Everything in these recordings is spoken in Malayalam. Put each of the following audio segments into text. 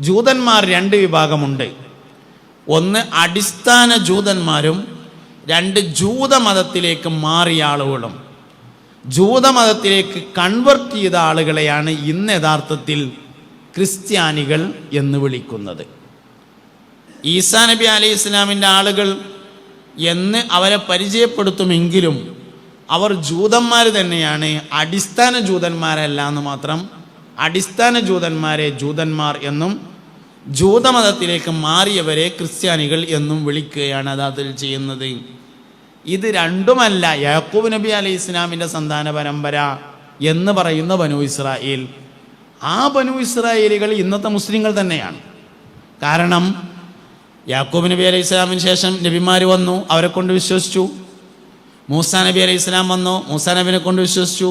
ജൂതന്മാർ രണ്ട് വിഭാഗമുണ്ട്. ഒന്ന് അടിസ്ഥാന ജൂതന്മാരും രണ്ട് ജൂതമതത്തിലേക്ക് മാറിയ ആളുകളും. ജൂതമതത്തിലേക്ക് കൺവെർട്ട് ചെയ്ത ആളുകളെയാണ് ഇന്ന് യഥാർത്ഥത്തിൽ ക്രിസ്ത്യാനികൾ എന്ന് വിളിക്കുന്നത്. ഈസാ നബി അലി ഇസ്ലാമിന്റെ ആളുകൾ എന്ന് അവരെ പരിചയപ്പെടുത്തുമെങ്കിലും അവർ ജൂതന്മാർ തന്നെയാണ് അടിസ്ഥാന ജൂതന്മാരല്ല എന്ന് മാത്രം അടിസ്ഥാന ജൂതന്മാരെ ജൂതന്മാർ എന്നും ജൂതമതത്തിലേക്ക് മാറിയവരെ ക്രിസ്ത്യാനികൾ എന്നും വിളിക്കുകയാണ് അതാതിൽ ചെയ്യുന്നത്. ഇത് രണ്ടുമല്ല യാക്കൂബ് നബി അലൈഹി ഇസ്ലാമിന്റെ സന്താന പരമ്പര എന്ന് പറയുന്ന ബനു ഇസ്രായേൽ. ആ ബനു ഇസ്രായേലികൾ ഇന്നത്തെ മുസ്ലിങ്ങൾ തന്നെയാണ്. കാരണം യാക്കൂബ് നബി അലൈഹി ഇസ്ലാമിന് ശേഷം നബിമാർ വന്നു അവരെ കൊണ്ട് വിശ്വസിച്ചു. മൂസാ നബി അലൈഹി ഇസ്ലാം വന്നു മൂസാ നബിനെ കൊണ്ട് വിശ്വസിച്ചു.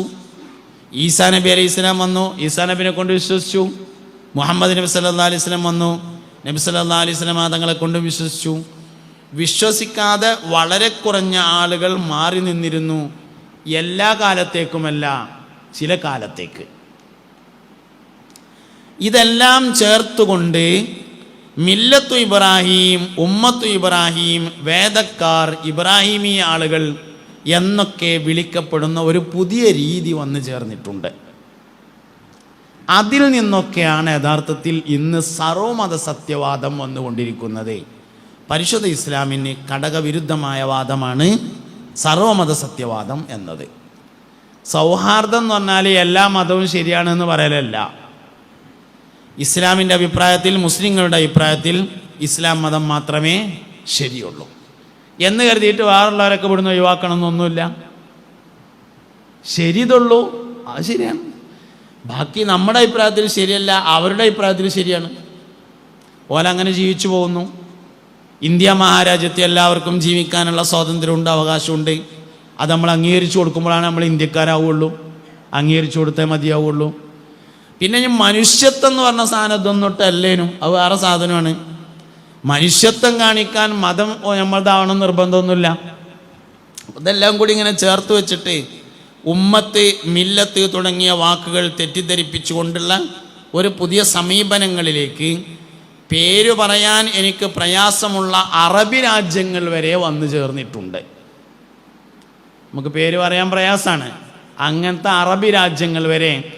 ഈസാ നബി അലൈഹി ഇസ്ലാം വന്നു. ഈസാ നബിനെ കൊണ്ട് വിശ്വസിച്ചു. മുഹമ്മദ് നബി സല്ലാ അലൈഹി സ്വലം വന്നു. നബി സല്ലാ അലൈഹി സ്വലം തങ്ങളെ കൊണ്ടും വിശ്വസിച്ചു. വിശ്വസിക്കാതെ വളരെ കുറഞ്ഞ ആളുകൾ മാറി നിന്നിരുന്നു. എല്ലാ കാലത്തേക്കുമല്ല ചില കാലത്തേക്ക്. ഇതെല്ലാം ചേർത്തുകൊണ്ട് മില്ലത്തു ഇബ്രാഹിം ഉമ്മത്തു ഇബ്രാഹിം വേദക്കാർ ഇബ്രാഹിമി ആളുകൾ എന്നൊക്കെ വിളിക്കപ്പെടുന്ന ഒരു പുതിയ രീതി വന്നു ചേർന്നിട്ടുണ്ട്. അതിൽ നിന്നൊക്കെയാണ് യഥാർത്ഥത്തിൽ ഇന്ന് സർവമത സത്യവാദം വന്നുകൊണ്ടിരിക്കുന്നത്. പരിശുദ്ധ ഇസ്ലാമിന് ഘടകവിരുദ്ധമായ വാദമാണ് സർവമത സത്യവാദം എന്നത്. സൗഹാർദ്ദം എന്ന് പറഞ്ഞാൽ എല്ലാ മതവും ശരിയാണെന്ന് പറയലല്ല. ഇസ്ലാമിന്റെ അഭിപ്രായത്തിൽ മുസ്ലിങ്ങളുടെ അഭിപ്രായത്തിൽ ഇസ്ലാം മതം മാത്രമേ ശരിയുള്ളൂ. എന്ന് കരുതിയിട്ട് വേറുള്ളവരൊക്കെ ഇവിടുന്ന് ഒഴിവാക്കണമെന്നൊന്നുമില്ല. ശരിതുള്ളൂ അത് ശരിയാണ്. ബാക്കി നമ്മുടെ അഭിപ്രായത്തിൽ ശരിയല്ല അവരുടെ അഭിപ്രായത്തിൽ ശരിയാണ്. ഓലങ്ങനെ ജീവിച്ചു പോകുന്നു. ഇന്ത്യ മഹാരാജ്യത്തെ എല്ലാവർക്കും ജീവിക്കാനുള്ള സ്വാതന്ത്ര്യമുണ്ട് അവകാശമുണ്ട് അത് നമ്മൾ അംഗീകരിച്ചു കൊടുക്കുമ്പോഴാണ് നമ്മൾ ഇന്ത്യക്കാരാവുള്ളൂ. അംഗീകരിച്ചു കൊടുത്തേ മതിയാവുള്ളൂ. പിന്നെ ഈ മനുഷ്യത്വം എന്ന് പറഞ്ഞ സാധനം ഇതൊന്നും അല്ലേനും അത് വേറെ സാധനമാണ്. മനുഷ്യത്വം കാണിക്കാൻ മതം നമ്മളതാവണം നിർബന്ധമൊന്നുമില്ല. ഇതെല്ലാം കൂടി ഇങ്ങനെ ചേർത്ത് വെച്ചിട്ട് ഉമ്മത്ത് മില്ലത്ത് തുടങ്ങിയ വാക്കുകൾ തെറ്റിദ്ധരിപ്പിച്ചുകൊണ്ടുള്ള ഒരു പുതിയ സമീപനങ്ങളിലേക്ക് പേര് പറയാൻ എനിക്ക് പ്രയാസമുള്ള അറബി രാജ്യങ്ങൾ വരെ വന്നു ചേർന്നിട്ടുണ്ട്. നമുക്ക് പേര് പറയാൻ പ്രയാസമാണ്. അങ്ങനത്തെ അറബി രാജ്യങ്ങൾ വരെ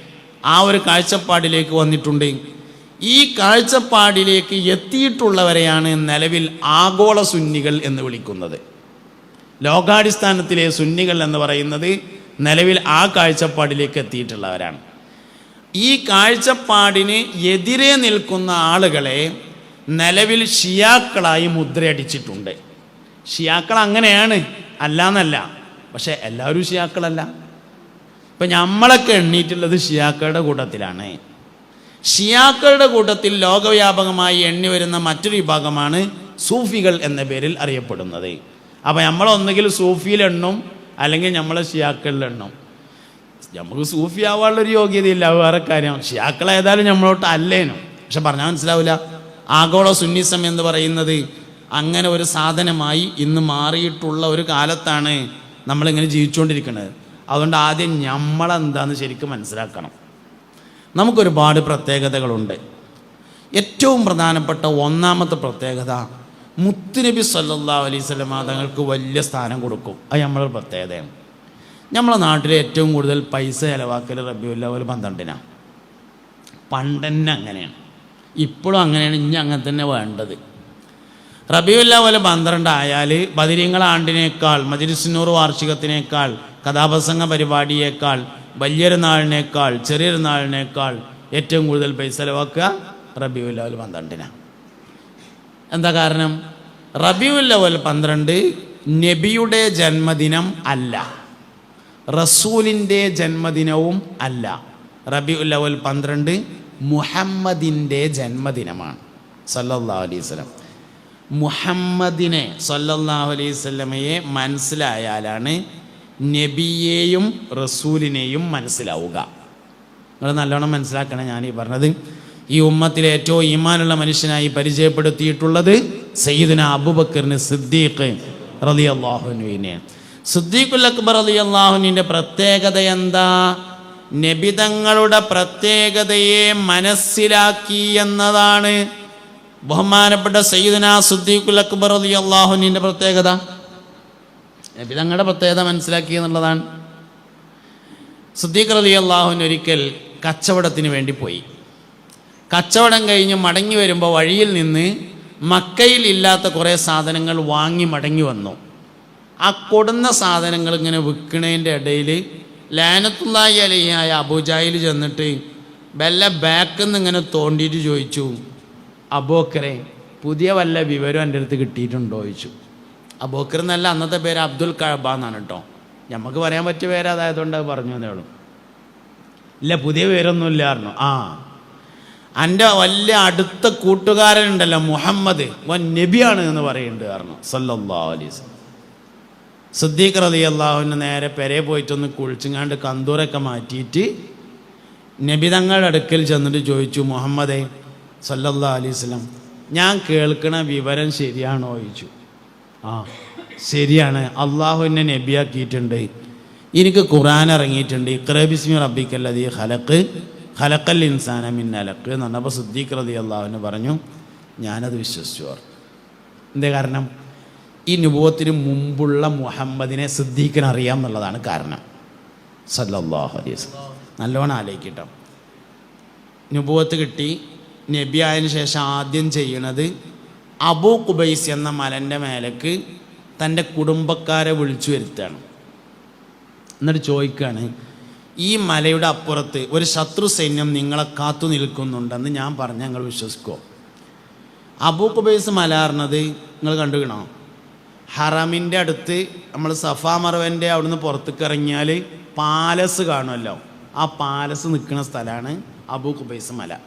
ആ ഒരു കാഴ്ചപ്പാടിലേക്ക് വന്നിട്ടുണ്ട്. ഈ കാഴ്ചപ്പാടിലേക്ക് എത്തിയിട്ടുള്ളവരെയാണ് നിലവിൽ ആഗോള സുന്നികൾ എന്ന് വിളിക്കുന്നത്. ലോകാടിസ്ഥാനത്തിലെ സുന്നികൾ എന്ന് പറയുന്നത് നിലവിൽ ആ കാഴ്ചപ്പാടിലേക്ക് എത്തിയിട്ടുള്ളവരാണ്. ഈ കാഴ്ചപ്പാടിന് എതിരെ നിൽക്കുന്ന ആളുകളെ നിലവിൽ ഷിയാക്കളായി മുദ്രയടിച്ചിട്ടുണ്ട്. ഷിയാക്കൾ അങ്ങനെയാണ് അല്ലാന്നല്ല. പക്ഷേ എല്ലാവരും ഷിയാക്കളല്ല. ഇപ്പം നമ്മളൊക്കെ എണ്ണീറ്റുള്ളത് ഷിയാക്കളുടെ കൂട്ടത്തിലാണ്. ഷിയാക്കളുടെ കൂട്ടത്തിൽ ലോകവ്യാപകമായി എണ്ണി വരുന്ന മറ്റൊരു വിഭാഗമാണ് സൂഫികൾ എന്ന പേരിൽ അറിയപ്പെടുന്നത്. അപ്പോൾ നമ്മളൊന്നുകിൽ സൂഫിയിലെണ്ണും അല്ലെങ്കിൽ നമ്മളെ ഷിയാക്കളിലെണ്ണും നമുക്ക് സൂഫി ആവാനുള്ളൊരു യോഗ്യതയില്ല വേറെ കാര്യം. ഷിയാക്കൾ നമ്മളോട്ട് അല്ലേനും. പക്ഷെ പറഞ്ഞാൽ മനസ്സിലാവില്ല ആഗോള സുന്നിസം എന്ന് പറയുന്നത് അങ്ങനെ ഒരു സാധനമായി ഇന്ന് മാറിയിട്ടുള്ള ഒരു കാലത്താണ് നമ്മളിങ്ങനെ ജീവിച്ചുകൊണ്ടിരിക്കുന്നത്. അതുകൊണ്ട് ആദ്യം നമ്മളെന്താന്ന് ശരിക്കും മനസ്സിലാക്കണം. നമുക്കൊരുപാട് പ്രത്യേകതകളുണ്ട്. ഏറ്റവും പ്രധാനപ്പെട്ട ഒന്നാമത്തെ പ്രത്യേകത മുത്തുനബി സല്ലാ അലൈഹി സ്വലമ തങ്ങൾക്ക് വലിയ സ്ഥാനം കൊടുക്കും. അത് നമ്മളൊരു പ്രത്യേകതയാണ്. നമ്മളെ നാട്ടിൽ ഏറ്റവും കൂടുതൽ പൈസ ചിലവാക്കൽ റബിയുല്ലവൽ പന്ത്രണ്ടിനാണ് പണ്ടന്നെ അങ്ങനെയാണ്. ഇപ്പോഴും അങ്ങനെയാണ് ഇനി അങ്ങനെ തന്നെ വേണ്ടത്. റബിയുല്ലവൽ പന്ത്രണ്ട് ആയാൽ ബദിരിങ്ങളാണ്ടിനേക്കാൾ മജിരിസിനൂർ വാർഷികത്തിനേക്കാൾ കഥാപ്രസംഗ പരിപാടിയേക്കാൾ വലിയൊരു നാളിനേക്കാൾ ചെറിയൊരു നാളിനേക്കാൾ ഏറ്റവും കൂടുതൽ പൈസ ചിലവാക്കുക റബിയുല്ലവൽ പന്ത്രണ്ടിനാണ് എന്താ കാരണം? റബിയുല്ലവൽ പന്ത്രണ്ട് നബിയുടെ ജന്മദിനം അല്ല. റസൂലിന്റെ ജന്മദിനവും അല്ല. റബിയുല്ലവൽ പന്ത്രണ്ട് മുഹമ്മദിന്റെ ജന്മദിനമാണ്. സല്ലാ അലൈഹി സ്വലം മുഹമ്മദിനെ സല്ലല്ലാഹു അലൈഹി സ്വലമയെ മനസ്സിലായാലാണ് നബിയെയും റസൂലിനെയും മനസ്സിലാവുക. നിങ്ങൾ നല്ലോണം മനസ്സിലാക്കണം ഞാൻ ഈ പറഞ്ഞത്. ഈ ഉമ്മത്തിലെ ഏറ്റവും ഈമാനുള്ള മനുഷ്യനായി പരിചയപ്പെടുത്തിയിട്ടുള്ളത് സയ്യിദിന അബുബക്കറിന് സിദ്ദീഖ് റലി അള്ളാഹുനുവിനെ സിദ്ദീഖുൽ അക്ബർ അലി അള്ളാഹുനുവിന്റെ പ്രത്യേകത എന്താ? നബിതങ്ങളുടെ പ്രത്യേകതയെ മനസ്സിലാക്കി എന്നതാണ് ബഹുമാനപ്പെട്ട സയ്യിദിന സിദ്ദീഖുൽ അക്ബർ അലി അള്ളാഹുനിന്റെ പ്രത്യേകത. നബിതങ്ങളുടെ പ്രത്യേകത മനസ്സിലാക്കി എന്നുള്ളതാണ്. സുദ്ദീഖ് അലി അള്ളാഹുവിന് ഒരിക്കൽ കച്ചവടത്തിന് വേണ്ടി പോയി. കച്ചവടം കഴിഞ്ഞ് മടങ്ങി വരുമ്പോൾ വഴിയിൽ നിന്ന് മക്കയിൽ ഇല്ലാത്ത കുറേ സാധനങ്ങൾ വാങ്ങി മടങ്ങി വന്നു. ആ കൊടുന്ന സാധനങ്ങൾ ഇങ്ങനെ വിൽക്കണതിന്റെ ഇടയിൽ ലാനത്തുള്ളായി അലിയായ അബുജായിൽ ചെന്നിട്ട് വല്ല ബാക്കിൽ നിന്ന് ഇങ്ങനെ തോണ്ടിയിട്ട് ചോദിച്ചു അബോക്കറെ പുതിയ വല്ല വിവരം എന്റെ അടുത്ത് കിട്ടിയിട്ടുണ്ടോ? ചോദിച്ചു. അബോക്കർ എന്നല്ല അന്നത്തെ പേര് അബ്ദുൽ കഴബ എന്നാണ് കേട്ടോ. നമുക്ക് പറയാൻ പറ്റിയ പേര് അതായതുകൊണ്ട് അത് പറഞ്ഞു എന്നേ ഇല്ല പുതിയ പേരൊന്നും ഇല്ലായിരുന്നു ആ. എന്റെ വലിയ അടുത്ത കൂട്ടുകാരൻ കൂട്ടുകാരനുണ്ടല്ലോ മുഹമ്മദ്. വൻ നബിയാണ് എന്ന് പറയുന്നുണ്ട് കാരണം സല്ലല്ലാഹു അലൈഹി വസല്ലം. സിദ്ദീഖ് റതി അള്ളാഹുവിന് നേരെ പെരെ പോയിട്ടൊന്ന് കുഴിച്ചുങ്ങാണ്ട് കന്തൂരൊക്കെ മാറ്റിയിട്ട് നബി തങ്ങളുടെ അടുക്കൽ ചെന്നിട്ട് ചോദിച്ചു മുഹമ്മദേ സല്ലാ അലൈഹി ഞാൻ കേൾക്കണ വിവരം ശരിയാണോ ചോദിച്ചു. ആ ശരിയാണ്. അള്ളാഹു എന്നെ നബിയാക്കിയിട്ടുണ്ട്. എനിക്ക് ഖുറാൻ ഇറങ്ങിയിട്ടുണ്ട്. ഇക്രബിസ്മി ബിസ്മി റബ്ബിക്കല്ലതി ഹലക്ക് ഹലക്കൽ ഇൻസാന മിന്നലക്ക് എന്ന് പറഞ്ഞപ്പോൾ സിദ്ദീഖ് റതി അള്ളാഹുവിന് പറഞ്ഞു ഞാനത് വിശ്വസിച്ചു എന്തേ കാരണം? ഈ നുഭവത്തിന് മുമ്പുള്ള മുഹമ്മദിനെ സിദ്ദീഖിന് അറിയാം എന്നുള്ളതാണ് കാരണം. സല്ലാഹു അലൈസ് നല്ലോണം ആലോചിക്കട്ടോ. അനുഭവത്ത് കിട്ടി. നബി ആയതിനു ശേഷം ആദ്യം ചെയ്യണത് അബൂ കുബൈസ് എന്ന മലന്റെ മേലേക്ക് തന്റെ കുടുംബക്കാരെ വിളിച്ചു വരുത്തുകയാണ്. എന്നിട്ട് ചോദിക്കുകയാണ് ഈ മലയുടെ അപ്പുറത്ത് ഒരു ശത്രു സൈന്യം നിങ്ങളെ കാത്തു നിൽക്കുന്നുണ്ടെന്ന് ഞാൻ പറഞ്ഞ് ഞങ്ങൾ വിശ്വസിക്കുമോ അബൂ കുബൈസ് മല പറഞ്ഞത് നിങ്ങൾ കണ്ടുകണോ ഹറമിന്റെ അടുത്ത് നമ്മൾ സഫാ മറവന്റെ അവിടുന്ന് പുറത്തേക്ക് ഇറങ്ങിയാൽ പാലസ് കാണുമല്ലോ. ആ പാലസ് നിൽക്കുന്ന സ്ഥലമാണ് അബൂ കുബൈസ് മല.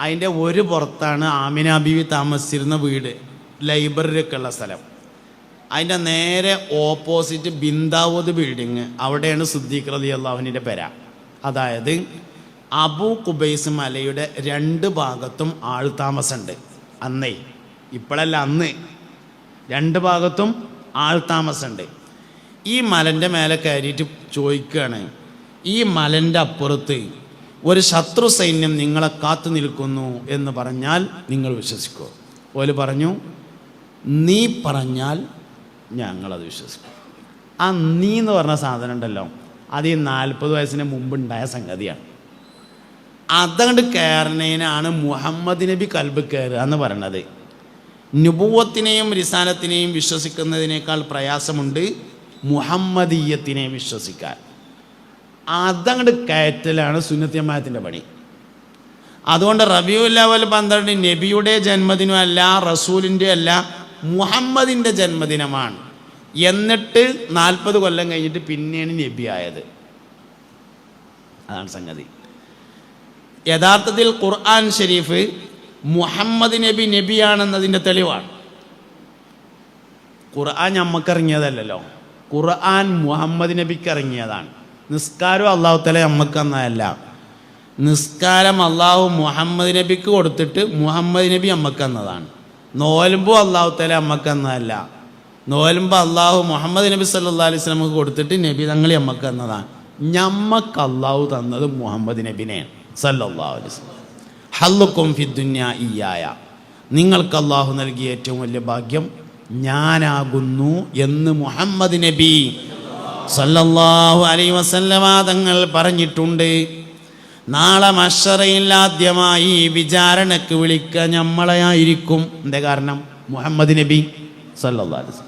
അതിന്റെ ഒരു പുറത്താണ് ആമിന ബീവി താമസിച്ചിരുന്ന വീട് ലൈബ്രറിയൊക്കെ ഉള്ള സ്ഥലം. അതിന്റെ നേരെ ഓപ്പോസിറ്റ് ബിന്ദാവൂദ് ബിൽഡിങ് അവിടെയാണ് സുദ്ദീഖ് റലി അള്ളാഹുവിന്റെ പെര. അതായത് അബു കുബൈസ് മലയുടെ രണ്ട് ഭാഗത്തും ആൾ താമസമുണ്ട്. അന്നേ ഇപ്പോഴല്ല അന്ന്. രണ്ട് ഭാഗത്തും ആൾ താമസമുണ്ട്. ഈ മലന്റെ മേലെ കയറിയിട്ട് ചോദിക്കുകയാണ് ഈ മലന്റെ അപ്പുറത്ത് ഒരു ശത്രു സൈന്യം നിങ്ങളെ കാത്തു നിൽക്കുന്നു എന്ന് പറഞ്ഞാൽ നിങ്ങൾ വിശ്വസിക്കുമോ ഓൽ പറഞ്ഞു നീ പറഞ്ഞാൽ ഞങ്ങളത് വിശ്വസിക്കും. ആ നീ എന്ന് പറഞ്ഞ സാധനം ഉണ്ടല്ലോ അത് ഈ നാൽപ്പത് വയസ്സിന് മുമ്പ് ഉണ്ടായ സംഗതിയാണ്. അതങ്ങോട്ട് കയറണേനാണ് മുഹമ്മദ് നബി കൽബ് കയറുക എന്ന് പറയണത്. നുപൂവത്തിനെയും റിസാലത്തിനെയും വിശ്വസിക്കുന്നതിനേക്കാൾ പ്രയാസമുണ്ട് മുഹമ്മദീയത്തിനെ വിശ്വസിക്കാൻ. അതങ്ങോട്ട് കയറ്റലാണ് സുന്നത്യമായത്തിന്റെ പണി. അതുകൊണ്ട് റബിയുല്ല പോലെ പന്ത്രണ്ട് നബിയുടെ ജന്മദിനം അല്ല റസൂലിന്റെ അല്ല മുഹമ്മദിന്റെ ജന്മദിനമാണ്. എന്നിട്ട് നാൽപ്പത് കൊല്ലം കഴിഞ്ഞിട്ട് പിന്നെയാണ് നബി ആയത്. അതാണ് സംഗതി. യഥാർത്ഥത്തിൽ ഖുർആൻ ഷരീഫ് മുഹമ്മദ് നബി നബിയാണെന്നതിന്റെ തെളിവാണ്. ഖുർആൻ ഞമ്മക്ക് ഇറങ്ങിയതല്ലല്ലോ. ഖുർആൻ മുഹമ്മദ് നബിക്ക് ഇറങ്ങിയതാണ്. നിസ്കാരം അള്ളാഹു തല നമ്മക്ക് എന്നതല്ല നിസ്കാരം അള്ളാഹു മുഹമ്മദ് നബിക്ക് കൊടുത്തിട്ട് മുഹമ്മദ് നബി നമ്മക്ക് എന്നതാണ് നോലുമ്പോൾ തല നമ്മക്ക് എന്നതല്ല നോലുമ്പോൾ അള്ളാഹു മുഹമ്മദ് നബി സല്ലാ അലൈഹി സ്വലമക്ക് കൊടുത്തിട്ട് നബി തങ്ങൾ നമ്മക്ക് എന്നതാണ് ഞമ്മക്ക് അള്ളാഹു തന്നത് മുഹമ്മദ് നബിനെയാണ് സല്ലാ അലൈഹി ഹല്ലുക്കും ഫിദ്ദുന്യ ഇയായ നിങ്ങൾക്ക് അള്ളാഹു നൽകിയ ഏറ്റവും വലിയ ഭാഗ്യം ഞാനാകുന്നു എന്ന് മുഹമ്മദ് നബി സല്ലല്ലാഹു അലൈ വസല്ലമ തങ്ങൾ പറഞ്ഞിട്ടുണ്ട് നാളെ മഷറയിൽ ആദ്യമായി വിചാരണക്ക് വിളിക്കുക നമ്മളെയായിരിക്കും എന്താ കാരണം? മുഹമ്മദ് നബി സല്ലല്ലാഹു അലൈഹി